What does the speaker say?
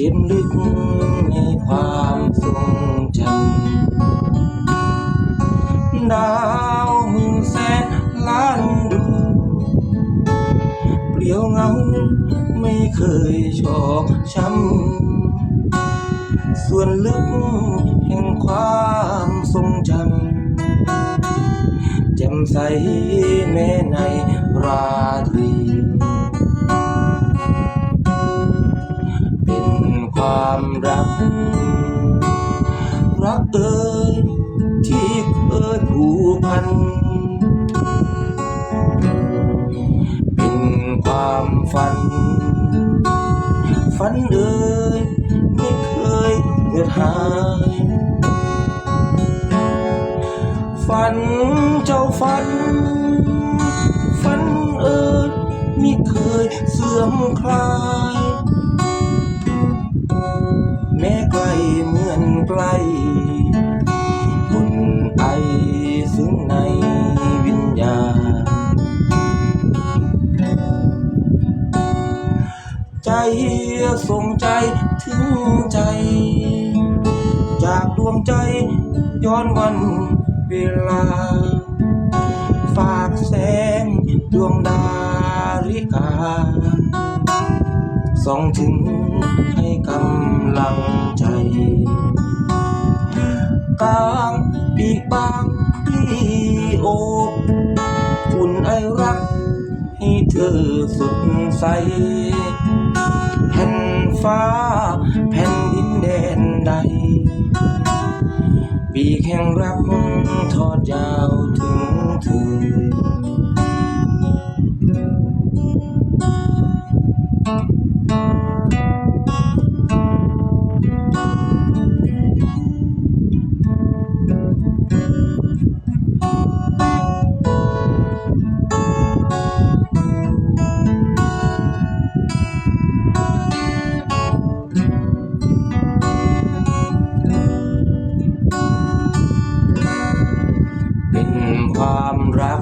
จ็บลึกในความทรงจำดาวหมื่นแสนล้านดวงเปลี่ยวเงาไม่เคยชอกช้ำส่วนลึกแห่งความทรงจำแจ่มใสแม้ในราตรี ความรัก รักเอ่ยที่เคยผูกพัน เป็นความฝัน ฝันเอ่ยไม่เคยเกิดหายฝันเจ้าฝัน ฝันเอ่ยไม่เคยเสื่อมคลาย ใจส่งใจถึงใจ จากดวงใจย้อนวันเวลา ฝากแสงดวงดาริกาส่องถึงให้กำลังใจกลางปีกบางที่โอบอุ่นไอรักให้เธอสดใส ผ่นฟ้า แผ่นดินแดนใด ปีแข่งรักทอดยาวถึงถึงอ ความรัก